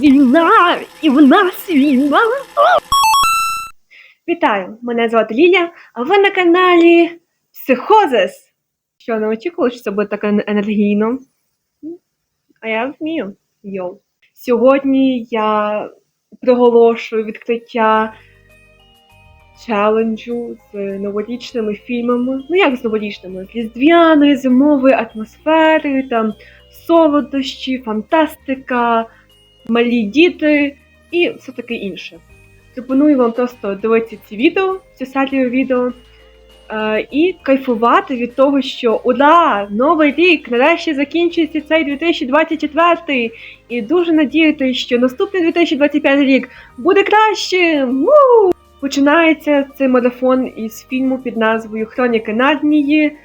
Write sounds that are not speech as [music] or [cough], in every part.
Війна! І в нас війна! Вітаю! Мене звати Ліля, а ви на каналі Психозис. Що, не очікували, що це буде так енергійно? А я вмію. Йоу. Сьогодні я проголошую відкриття челенджу з новорічними фільмами. Ну як з новорічними? З різдвяної, зимової атмосфери, там солодощі, фантастика, малі діти і все таке інше. Пропоную вам просто дивитися ці відео, цю серію відео. е, І кайфувати від того, що ура! Новий рік! Нарешті закінчується цей 2024 І дуже надіятися, що наступний 2025 рік буде кращим! Ву! Починається цей марафон із фільму під назвою Хроніки Наднії,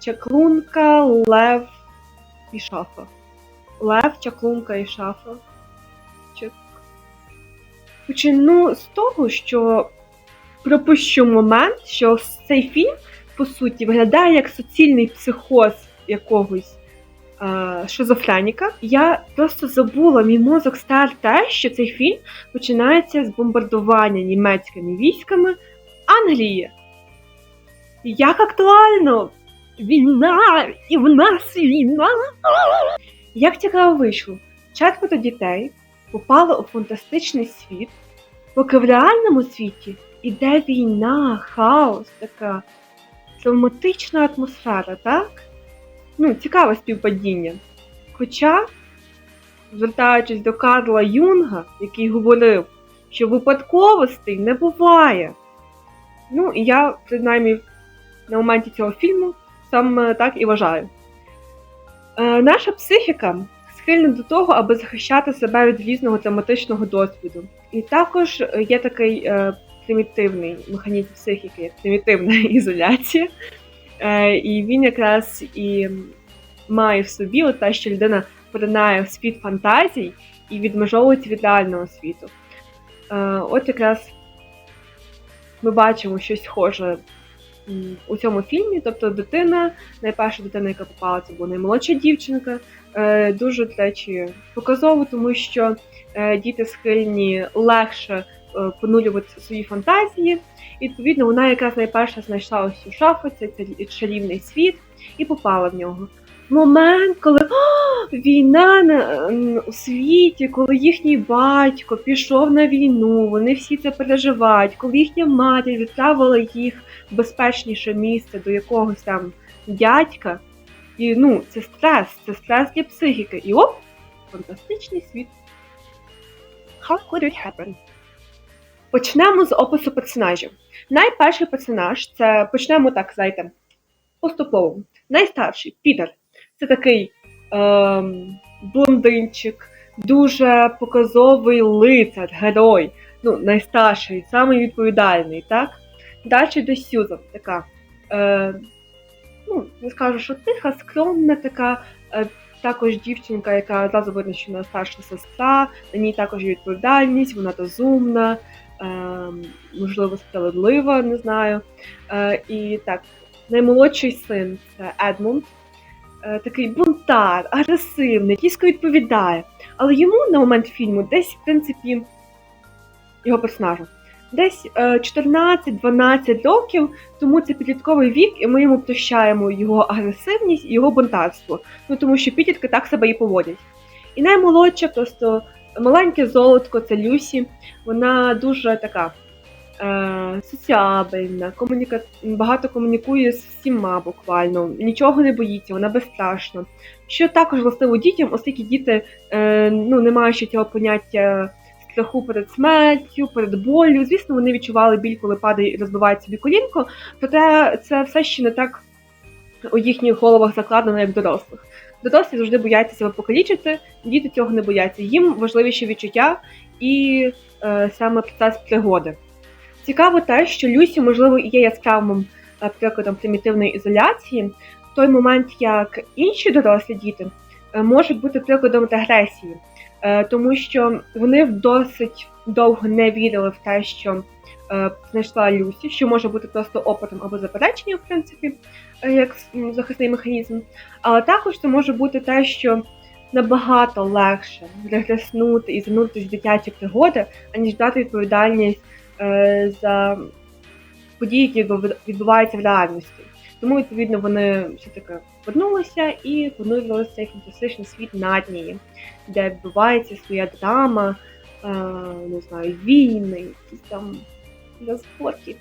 Чаклунка, Лев і Шафа. Лев, Чаклунка і Шафа. Почну з того, що пропущу момент, що цей фільм, по суті, виглядає як суцільний психоз якогось е, шизофреніка. Я просто забула, мій мозок стар те, що цей фільм починається з бомбардування німецькими військами Англії. Як актуально! Війна! І в нас війна! Як цікаво вийшло, четверо дітей попало у фантастичний світ, поки в реальному світі іде війна, хаос, така травматична атмосфера, так? Ну, цікаве співпадіння. Хоча, звертаючись до Карла Юнга, який говорив, що випадковостей не буває. Ну, і я, принаймні, на моменті цього фільму саме так і вважаю. Е, наша психіка схильна до того, аби захищати себе від різного травматичного досвіду. І також е, є такий е, примітивний механізм психіки, як примітивна [laughs] ізоляція. Е, і він якраз і має в собі те, що людина поринає в світ фантазій і відмежовується від реального світу. Е, от якраз ми бачимо щось схоже у цьому фільмі. Тобто дитина, найперша дитина, яка попала, це була наймолодша дівчинка. Е, Дуже речі, показово, тому що е, діти схильні легше е, понулювати свої фантазії. І, відповідно, вона якраз найперша знайшла ось цю шафу, цей чарівний світ, і попала в нього. Момент, коли «О, війна на, у світі, коли їхній батько пішов на війну, вони всі це переживають, коли їхня матір відправила їх в безпечніше місце до якогось там дядька. І ну, це стрес, це стрес для психіки. І оп, фантастичний світ. How could it happen? Почнемо з опису персонажів. Найперший персонаж це почнемо так, знаєте, поступово. Найстарший Пітер. Це такий ем, блондинчик, дуже показовий лицар, герой. Ну, найстарший, самий відповідальний, так? Далі йде Сюзан, така. Е, ну, не скажу, що тиха, скромна така. Е, також дівчинка, яка зразу видно, що вона старша сестра, на ній також є відповідальність, вона розумна, е, можливо, справедлива, не знаю. Е, і так, наймолодший син це Едмунд, е, такий бунтар, агресивний, різко відповідає. Але йому на момент фільму десь, в принципі, його персонажу, десь е, 14-12 років, тому це підлітковий вік, і ми йому прощаємо його агресивність і його бунтарство. Ну тому що підлітки так себе і поводять. І наймолодша, просто маленьке золотко, це Люсі. Вона дуже така е, соціабельна, комуніка... багато комунікує з всіма буквально, нічого не боїться, вона безстрашна. Що також властиво дітям, оскільки діти е, ну, не мають ще цього поняття страху перед смертю, перед болю. Звісно, вони відчували біль, коли падає і розбиває собі колінко, проте це все ще не так у їхніх головах закладено, як дорослих. Дорослі завжди бояться себе покалічити, діти цього не бояться. Їм важливіші відчуття і е, саме процес пригоди. Цікаво те, що Люсі, можливо, і є яскравим е, прикладом примітивної ізоляції, в той момент, як інші дорослі діти е, можуть бути прикладом регресії, е, тому що вони досить довго не вірили в те, що знайшла Люсі, що може бути просто опитом або запереченням, в принципі, як захисний механізм. Але також це може бути те, що набагато легше регреснути і зануритись в дитячі пригоди, аніж брати відповідальність за події, які відбуваються в реальності. Тому, відповідно, вони все таки вернулися і понурили цей фантастичний світ Наднії, де відбувається своя драма, е, не знаю, війни, якісь там розборки.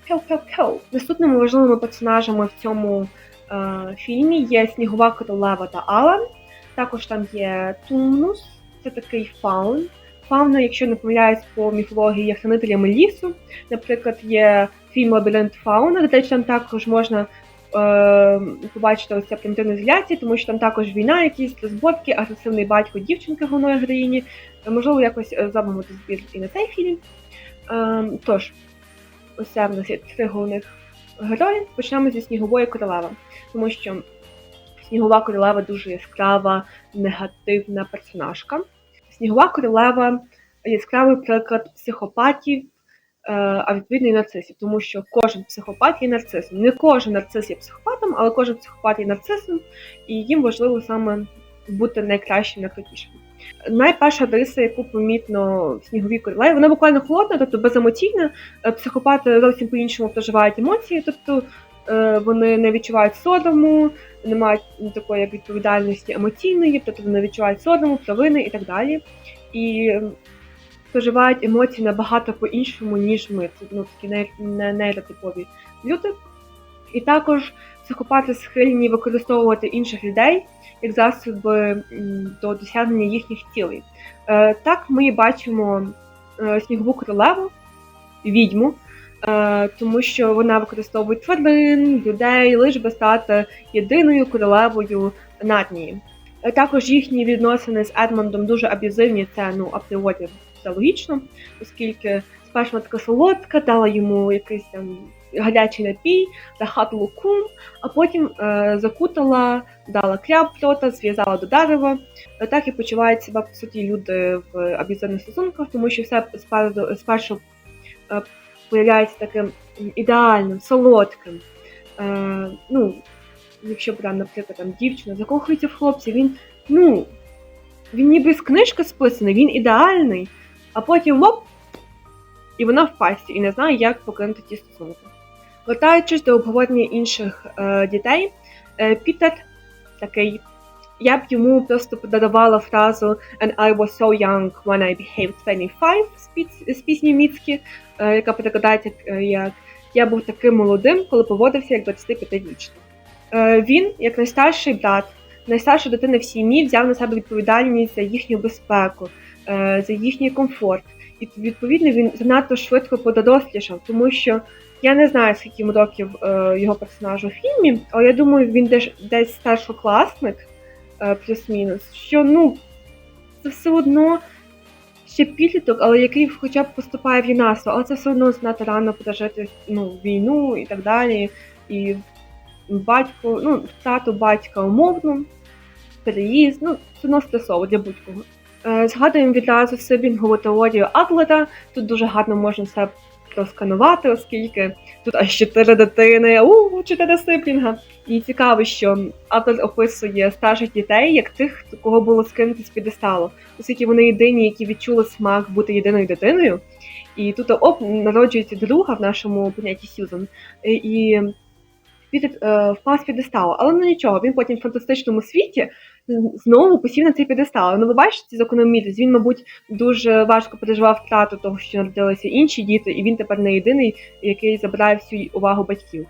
Наступними важливими персонажами в цьому е, фільмі є Снігова королева та Алан. Також там є Тумнус, це такий фаун. Фауна, якщо не помиляюсь по міфології, є хранителями лісу. Наприклад, є фільм Лабіринт Фауна, де там також можна е, побачити ось це примітивне згляці, тому що там також війна, якісь розборки, агресивний батько дівчинки головної героїні. Можливо, якось е, зробимо збір і на цей фільм. Е, тож, ось в нас є три головних герої. Почнемо зі Снігової королеви, тому що Снігова королева дуже яскрава, негативна персонажка. Снігова королева яскравий приклад психопатів, е, а відповідно і нарцисів, тому що кожен психопат є нарцисом. Не кожен нарцис є психопатом, але кожен психопат є нарцисом, і їм важливо саме бути найкращим, найкрутішим. Найперша риса, яку помітно в сніговій королеві, вона буквально холодна, тобто беземоційна. Е, Психопати зовсім по-іншому проживають емоції, тобто вони не відчувають сорому, не мають такої як відповідальності емоційної, тобто вони відчувають сорому, провини і так далі. І м, проживають емоції набагато по-іншому, ніж ми. Це ну, такі не, не нейротипові люди. І також психопати схильні використовувати інших людей як засоби до досягнення їхніх цілей. Е, так ми бачимо е, снігову королеву, відьму, е, тому що вона використовує тварин, людей, лише би стати єдиною королевою Наднії. Е, Також їхні відносини з Едмондом дуже аб'юзивні, це ну апріорі це логічно, оскільки спершу вона така солодка, дала йому якийсь там гарячий напій, дахат лукум, а потім е, закутала, дала кляп рота, зв'язала до дерева. Е, Так і почувають себе по суті люди в аб'юзивних стосунках, тому що все спереду спершу е, появляється таким ідеальним, солодким. Е, ну, якщо прям, наприклад, там дівчина закохується в хлопця, він, ну, він ніби з книжки списаний, він ідеальний, а потім лоп, і вона в пасті, і не знає, як покинути ті стосунки. Вертаючись до обговорення інших е, дітей, е, Пітер такий. Я б йому просто подарувала фразу And I was so young when I behaved 25 з, пісні Міцкі, е, яка перекладається е, як Я був таким молодим, коли поводився як 25-річний. Е, він, як найстарший брат, найстарша дитина в сім'ї, взяв на себе відповідальність за їхню безпеку, за їхній комфорт. І відповідно він занадто швидко подорослішав, тому що я не знаю, скільки років його персонажу в фільмі, але я думаю, він десь, старшокласник, плюс-мінус, що ну це все одно ще підліток, але який хоча б поступає в юнацтво, але це все одно знати рано пережити ну, війну і так далі. І батько, ну, втрату батька умовно, переїзд, ну, все одно стресово для будь-кого. Е, Згадуємо відразу сибінгову теорію Адлета. Тут дуже гарно можна це просканувати, оскільки тут аж чотири дитини, у чотири сиблінга. І цікаво, що автор описує старших дітей як тих, кого було скинути з підесталу, оскільки вони єдині, які відчули смак бути єдиною дитиною. І тут оп, народжується друга в нашому понятті Сьюзан. І- е, впав з підесталу. Але ну нічого, він потім в фантастичному світі знову посів на цей підестал. Ну ви бачите ці закономірність. Він, мабуть, дуже важко переживав втрату того, що народилися інші діти, і він тепер не єдиний, який забирає всю увагу батьків.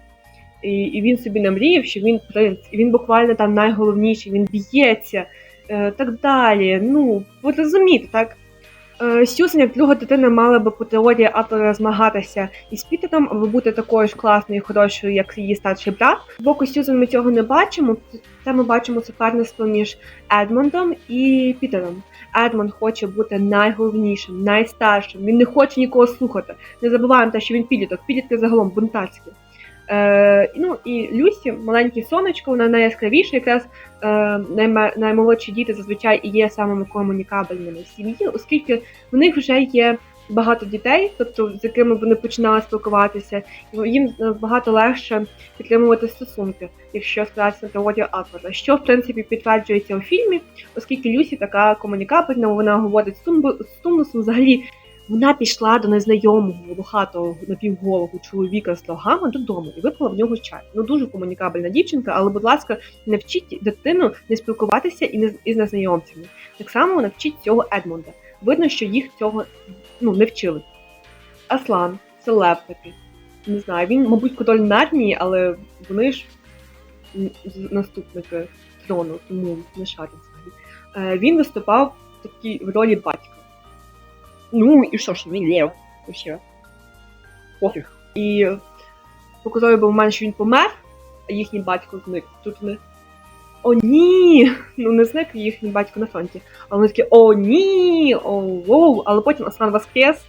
І, і він собі намріяв, що він принц, і він буквально там найголовніший, він б'ється, е, так далі. Ну, ви розумієте, так? Е, Сюзан, як друга дитина, мала би по теорії автора змагатися із Пітером, аби бути такою ж класною і хорошою, як її старший брат. З боку Сюзан ми цього не бачимо. Це ми бачимо суперництво між Едмондом і Пітером. Едмонд хоче бути найголовнішим, найстаршим. Він не хоче нікого слухати. Не забуваємо те, що він підліток. Підлітки загалом бунтарські. Е, ну і Люсі, маленьке сонечко, вона найяскравіша, якраз е, наймолодші діти зазвичай і є самими комунікабельними в сім'ї, оскільки в них вже є багато дітей, тобто з якими вони починали спілкуватися, їм набагато легше підтримувати стосунки, якщо спиратися на теорію Акварда, що в принципі підтверджується у фільмі, оскільки Люсі така комунікабельна, вона говорить з Тумнусом, взагалі. Вона пішла до незнайомого волохатого напівголого чоловіка з рогами додому і випила в нього чай. Ну дуже комунікабельна дівчинка, але, будь ласка, навчіть дитину не спілкуватися і не із незнайомцями. Так само навчіть цього Едмонда. Видно, що їх цього ну, не вчили. Аслан, це лев такий. Не знаю, він, мабуть, король Нарнії, але вони ж наступники трону, тому не шарю. Е, Він виступав в в ролі батька. Ну и что ж, він лев. І все. Пофіг. І показовий був момент, що він помер, а їхній батько зник. Тут вони. О, ні! [laughs] Ну не зник їхній батько на фронті. А вони такі о, ні! О, воу! Але потім Аслан воскрес.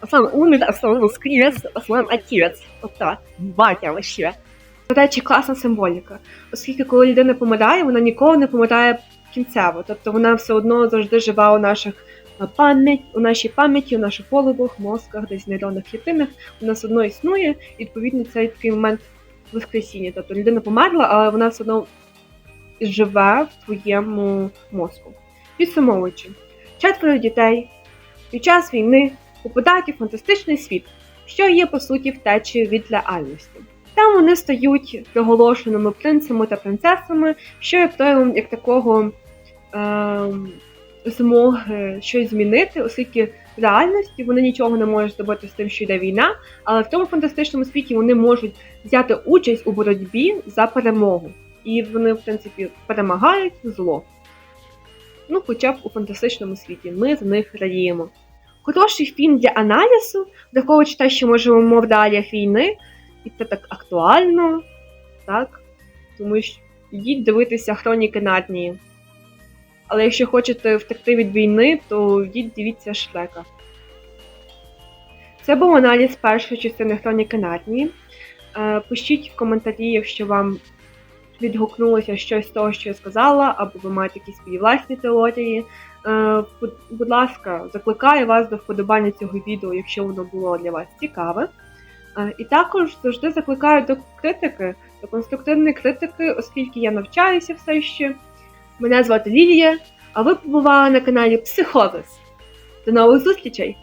Аслан умер, Аслан воскрес, Аслан отець. Ота, батя вообще. До речі, класна символіка. Оскільки коли людина помирає, вона ніколи не помирає кінцево. Тобто вона все одно завжди жива у наших е, пам'ять, у нашій пам'яті, у наших головах, мозках, десь нейронних клітинах. Вона все одно існує, і відповідно цей такий момент воскресіння. Тобто людина померла, але вона все одно живе в твоєму мозку. Підсумовуючи, четверо дітей під час війни попадають у фантастичний світ, що є по суті втечею від реальності. Там вони стають приголошеними принцами та принцесами, що є проявом як такого ем, змоги щось змінити, оскільки в реальності вони нічого не можуть зробити з тим, що йде війна, але в тому фантастичному світі вони можуть взяти участь у боротьбі за перемогу. І вони, в принципі, перемагають зло. Ну, хоча б у фантастичному світі. Ми за них радіємо. Хороший фільм для аналізу, враховуючи те, що ми живемо в реаліях війни, і це так актуально, так? Тому що йдіть дивитися хроніки Нарнії. Але якщо хочете втекти від війни, то йдіть дивіться Шрека. Це був аналіз першої частини хроніки Нарнії. Е, Пишіть в коментарі, якщо вам відгукнулося щось з того, що я сказала, або ви маєте якісь свої власні теорії. Е, будь- Будь ласка, закликаю вас до вподобання цього відео, якщо воно було для вас цікаве. Е, І також завжди закликаю до критики, до конструктивної критики, оскільки я навчаюся все ще. Мене звати Лілія, а ви побували на каналі Психозис. До нових зустрічей!